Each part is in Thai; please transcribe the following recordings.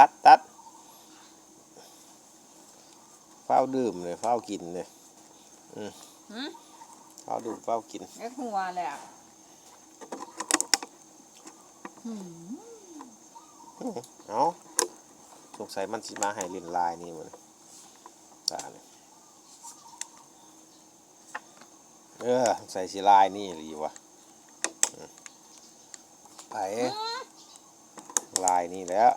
ตัดตัดเฝ้าดื่มเลยเฝ้ากินเลยหืมเฝ้าดื่มเฝ้ากินเอ็กหัวเลยอะหืมเอาสงสัยมันสิมาให้เล่นลายนี่มันตาเนี่ยเออใส่สีลายนี่หรีวะอืมไปลายนี่แหล้ว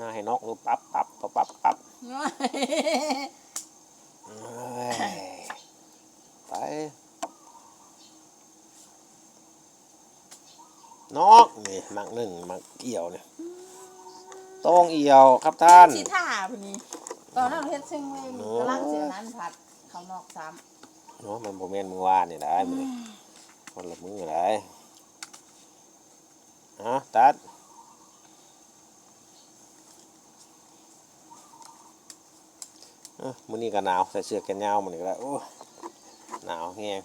มาให้นอกรูปั๊บปั๊บปั๊บปั๊บปั๊บเอ้ยไปนอกนี่มักหนึ่งมักเอี่ยวเนี่ยต้องเอี่ยวครับท่านสิท่าพนี้ตอนนั้นเฮ็ดซึ่งเลยโอ้กำลังเสียนั้นผัดข้างนอกซ้ำเนาะมันโมเมนมือวานนี่ได้มือนี้คนละมือได้ฮะตัดเอ้อ มื้อนี้ก็หนาวใส่เสื้อแขนยาวมื้อนี้ก็ได้โอ้หนาวแฮง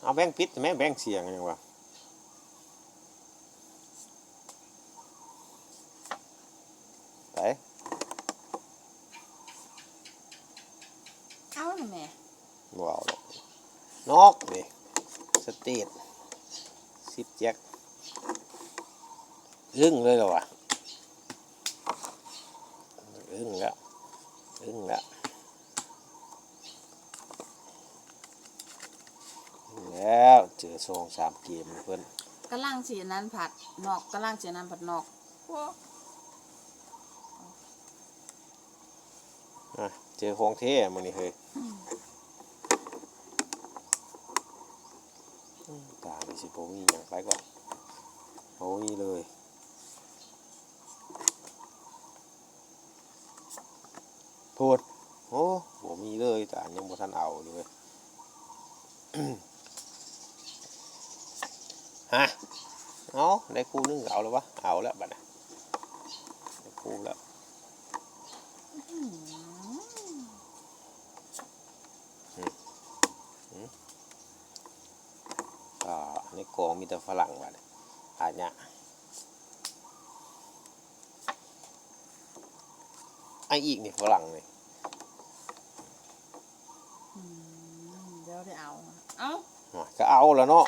เอาแบงค์ปิดแม่แบงค์เสียงยังวะไปำเอาหน่อยแม่ว้าวดอกนอกนี่สเตทซิปแจ็ค อึ้งเลยเหรอวะอึ้งแล้วอึ้งแล้วอึ้งแล้วเจอสองสามเกมเพื่อนกำลังเสียนั้นผัดนอกกำลังเสียนั้นผัดนอกโอ้อะเจอของเท่มันนี่เฮ้ยอืมตาดิสิโปมีอย่างไปก่อนโอ้มีเลย พูดโอ้โหมีเลยแต่ยังบ่ทันเอาเลยฮะเอาได้คู่นึงเอาแล้ววะเอาแล้วบัดนะได้คู่แล้วอ่าในกองมีแต่ฝรั่งบัดน่ะอาญะ ไออีกนี่ฝรั่งนี่อืมเดี๋ยวได้เอา เอาอะก็เอาแล้วเนาะ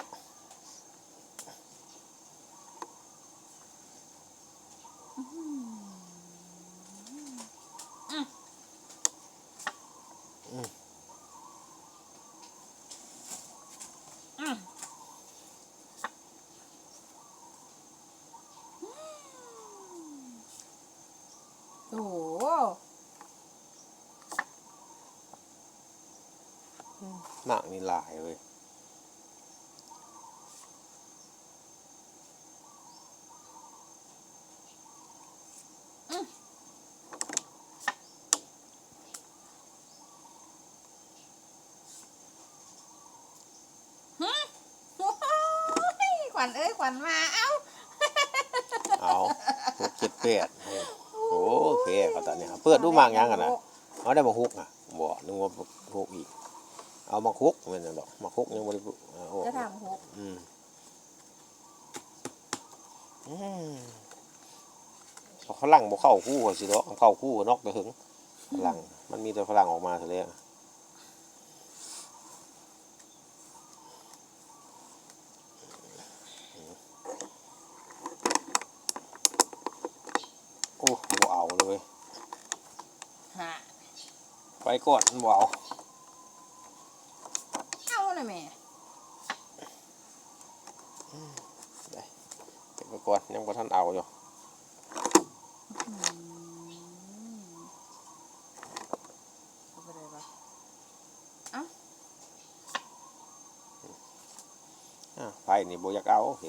โอ้โหหนักนี่หลายเลยโอ้ยขวัญเอ้ยขวัญมา เอ้า เอาหกเจ็ดแปดโอ้โอเคเขาตอนนี้เปิดดูมากยังกันนะเอาได้มาฮุกอะบ่นึกว่าฮุกอีก เอามาคุกแม่นดอกมาคุกยังบ่ได้เอาออกจะทำหกอืมอืมเอาฝรั่งบ่เข้าคู่กันสิเนาะเอาเข้าคู่นอกไปถึงฝรั่งมันมีแต่ฝรั่งออกมาซะแล้วโอ้บ่เอาเลยฮะไปก่อนบ่เอาเอาหน่อยแม่ เก็บไปก่อนยังบ่ทันเอาอยู่อืมเอาไปเลยปะอ่าไฟนี่บ่อยากเอาโอเค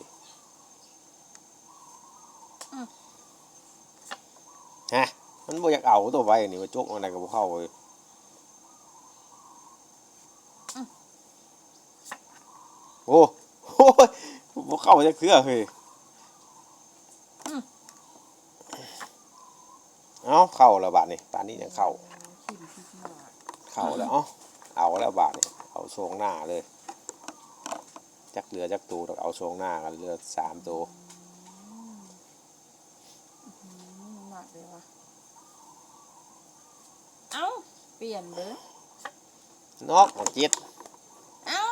ฮะมันบ่อยากเอาตัวไฟนี่มาจกมันได้ก็บ่เข้าเลยโอ้โหบ่เข้าจักเทื่อเฮ้ย เอาเข้าแล้วบาดนี่ป่านนี้ยังเข้าทิมพิษมากเข้าแล้วเอาเอาแล้วบาดนี่เอาโชงหน้าเลย จักเหลือจักตูต้องเอาโชงหน้ากันเหลือสามตัวอืมหนักเลยวะเอ้า เปลี่ยนเด้อนอกมาจิตเอ้า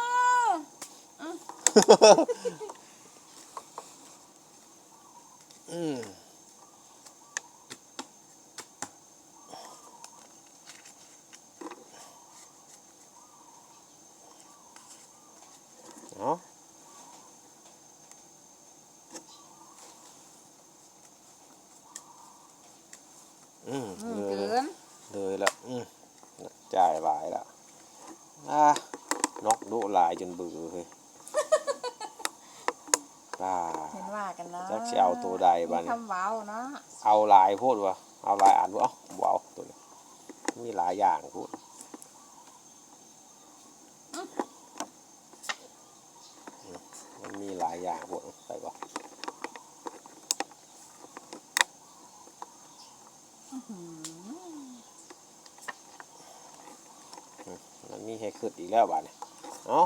อืมเอาอืม อืม เลย เกิน เลยละอืมจ่ายหลายละ อ่านกดุหลายจนเบื่อเลยอ่าเห็นว่ากันเนาะจักสิเอาตัวใดบัดนี้มีคำเว้าเนาะเอาหลายพูดวะเอาหลายอ่านวะเอ้าบ่เอาตัวนี้มีหลายอย่างพูดมันมีหลายอย่างพูดไปก่อน อื้อหือ มันมีให้ ขึ้นอีกแล้วบ้านี้เอา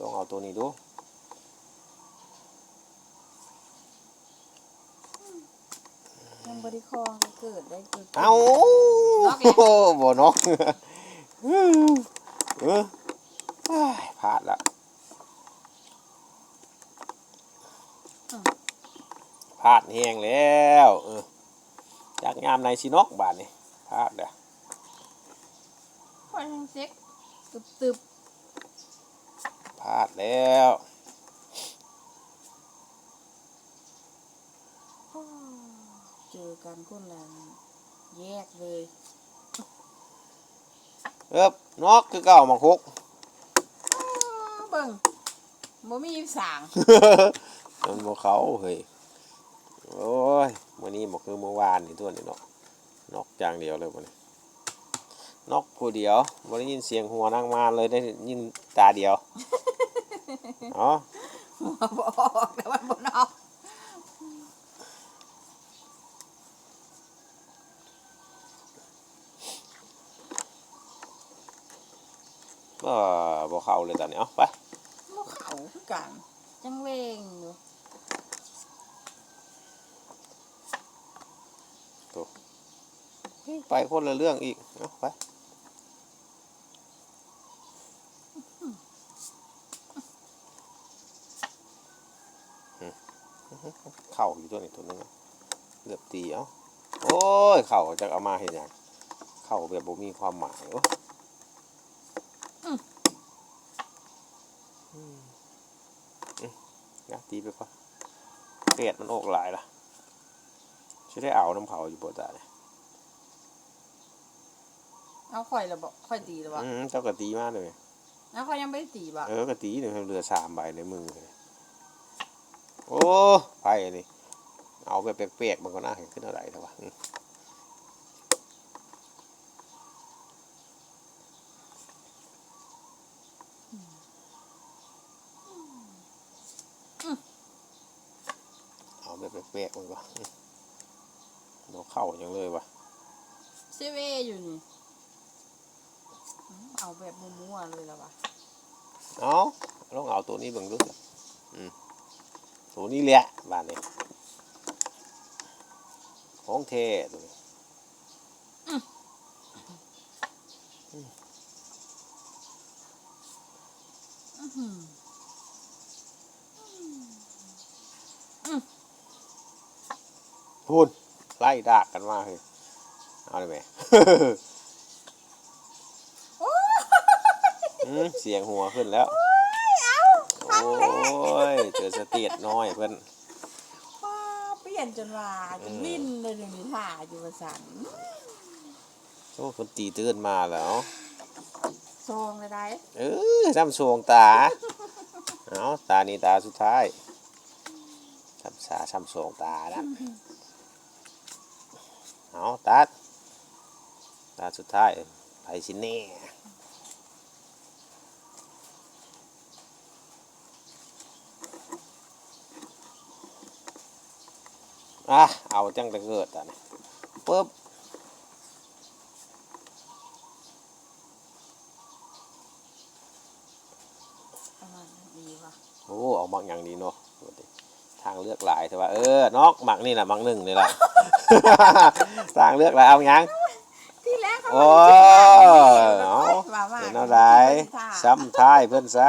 ลองเอาตัวนี้ดูยังบริคองก็เกิดได้เกิดเอานกแล้วบ่นกเออเอออ้ายพลาดละพลาดแห้งแล้วเออจากงามในชินกบาทนี่พลาดเด้อพอทั้งเซ็ก ตึบตึบพลาดแล้วเจอกันคนละแยกเลยเอิบนกคือเก่ามาคุกอ้าวเบิ่งบ่มีสางมันบ่เขาเฮ้ยโอ้ยมื้อนี้บ่คือเมื่อวานนี่ตัวนี้เนาะนกอย่างเดียวเลยมื้อนี้ นกผู้เดียวบ่ได้ยินเสียงหัวนางมาเลยได้ยินตาเดียวอ๋อหัวบ่ออกแต่ว่าบ่นอกก็บ่เข้าเลยตอนนี้เอาไปบ่เข้าคือกันจังเวงอยู่ไปคนละเรื่องอีกเอาไปอืม เข่าอยู่ตัวนี้ตัวนึงอะเลือบตีเอ้าโอ้ยเข่าจะเอามาเห็นยังเข่าแบบบ่มีความหมายโอ้อืมอืมนะตีไปก่อนเป็ดมันออกหลายล่ะจะได้เอาน้ำเผาอยู่บนตาเนี่ยเอาข่อยแล้วบ่ข่อยตีแล้วบ่อืมเจ้ากะตีมากเลยเอาข่อยยังบ่ได้ตีบ่เออกะตีเนี่ยเหลือสามใบในมือเลย โอ้ไปนี่ เอาแบบแปลกๆมันก็น่าเห็นขึ้นเท่าไหร่แต่ว่าอืมเอาแบบแปลกๆมันก็อืมเราเข้าอย่างเลยวะเซเวอยู่นี่อืมเอาแบบมั่วๆเลยแล้วว่ะเอาลองเอาตัวนี้เบิ่งดูสิอืม ตัวนี้แหละบ้านนี้ของเทตัวนี้อื้อหือพูนไล่ดากกันมาเลยเอาเลยไหมอืมเสียงหัวขึ้นแล้ว โอ้ยเจอสเตียดน้อยเพื่อนว้าเปลี่ยนจนว่าจนเออวิ่นเลยเดี๋ยวนี้ท่าอยู่ว่าซั่นโอ้คนตีตื่นมาแล้วซองเลยได้เออซ้ำโชงตาเอาตานี้ตาสุดท้ายซ้ำสาซ้ำโชงตานะเอาตัดตาสุดท้ายไปสิแน่ อะเอาจังจะเกิดอะนะปุ๊บโอ้ออกหมักอย่างดีเนาะทางเลือกหลายแต่ว่าเออนอกหมักนี่แหละหมักหนึ่งนี่แหละทางเลือกหลายเอาอย่างที่แรกเขาโอ้เนาะเห็นอะไรซ้ำท้ายเพื่อนซะ